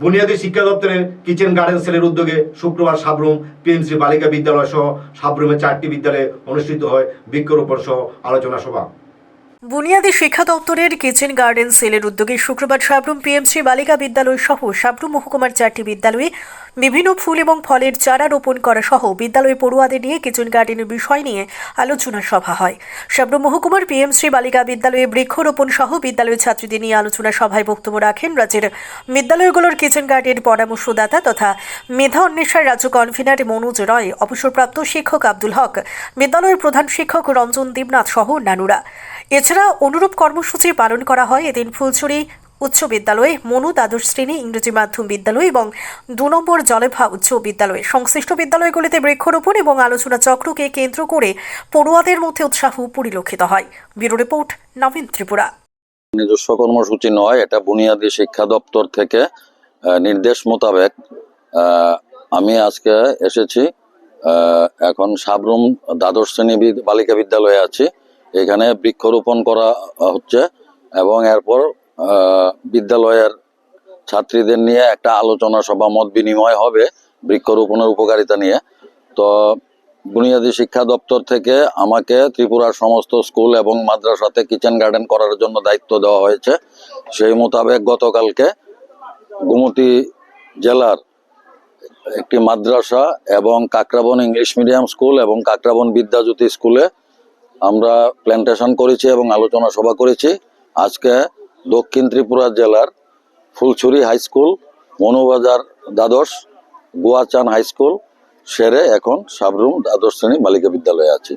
বুনিয়াদী শিক্ষা দপ্তরের কিচেন গার্ডেন সেলের উদ্যোগে শুক্রবার সাবরুম পিএমসি বালিকা বিদ্যালয় সহ সাবরুমের চারটি বিদ্যালয়ে অনুষ্ঠিত হয় বৃক্ষরোপণ সহ আলোচনা সভা। বুনিয়াদী শিক্ষা দপ্তরের কিচেন গার্ডেন সেলের উদ্যোগে শুক্রবার সাবরুম পিএমসি বালিকা বিদ্যালয় সহ সাবরুম মহকুমার চারটি বিদ্যালয়ে বিভিন্ন ফুল এবং ফলের চারা রোপণ করা সহ বিদ্যালয়ে পড়ুয়াদের নিয়ে কিচেন গার্ডেনের বিষয় নিয়ে আলোচনা সভা হয়। সাবরুম মহকুমার পিএমসি বালিকা বিদ্যালয়ে বৃক্ষরোপণ সহ বিদ্যালয়ের ছাত্রীদের নিয়ে আলোচনা সভায় বক্তব্য রাখেন রাজ্যের বিদ্যালয়গুলোর কিচেন গার্ডেন পরামর্শদাতা তথা মেধা অন্বেষার রাজ্য কনভেনার মনোজ রয়, অবসরপ্রাপ্ত শিক্ষক আব্দুল হক, বিদ্যালয়ের প্রধান শিক্ষক রঞ্জন দেবনাথ সহ অন্যান্যরা। এছাড়া অনুরূপ কর্মসূচি পালন করা হয় এদিন ফুলছড়ি উচ্চ বিদ্যালয়ে মনু দ্বাদশ শ্রেণি ইংরেজি মাধ্যম বিদ্যালয় এবং দু নম্বর জলেভা উচ্চ বিদ্যালয়ে সংশ্লিষ্ট বিদ্যালয়গুলিতে বৃক্ষরোপণ এবং আলোচনা চক্রকে কেন্দ্র করে পড়ুয়াদের মধ্যে উৎসাহ পরিলক্ষিত হয়। Bureau report, Nabin Tripura. নিজস্ব কর্মসূচি নয়, এটা বুনিয়াদী শিক্ষা দপ্তর থেকে নির্দেশ মোতাবেক আমি আজকে এসেছি এখন সাবরুম দ্বাদশ শ্রেণি বালিকা বিদ্যালয়ে আছি, এখানে বৃক্ষরোপণ করা হচ্ছে এবং এরপর বিদ্যালয়ের ছাত্রীদের নিয়ে একটা আলোচনা সভা, মত বিনিময় হবে বৃক্ষরোপণের উপকারিতা নিয়ে। তো বুনিয়াদী শিক্ষা দপ্তর থেকে আমাকে ত্রিপুরার সমস্ত স্কুল এবং মাদ্রাসাতে কিচেন গার্ডেন করার জন্য দায়িত্ব দেওয়া হয়েছে। সেই মোতাবেক গতকালকে গুমতি জেলার একটি মাদ্রাসা এবং কাকরাবন ইংলিশ মিডিয়াম স্কুল এবং কাকরাবন বিদ্যাজ্যোতি স্কুলে আমরা প্ল্যান্টেশন করেছি এবং আলোচনা সভা করেছি। আজকে দক্ষিণ ত্রিপুরা জেলার ফুলছুরি হাই স্কুল, মনুবাজার দ্বাদশ, গোয়াচান হাই স্কুল, সেরে এখন সাবরুম দ্বাদশ শ্রেণি বালিকা বিদ্যালয়ে আছি।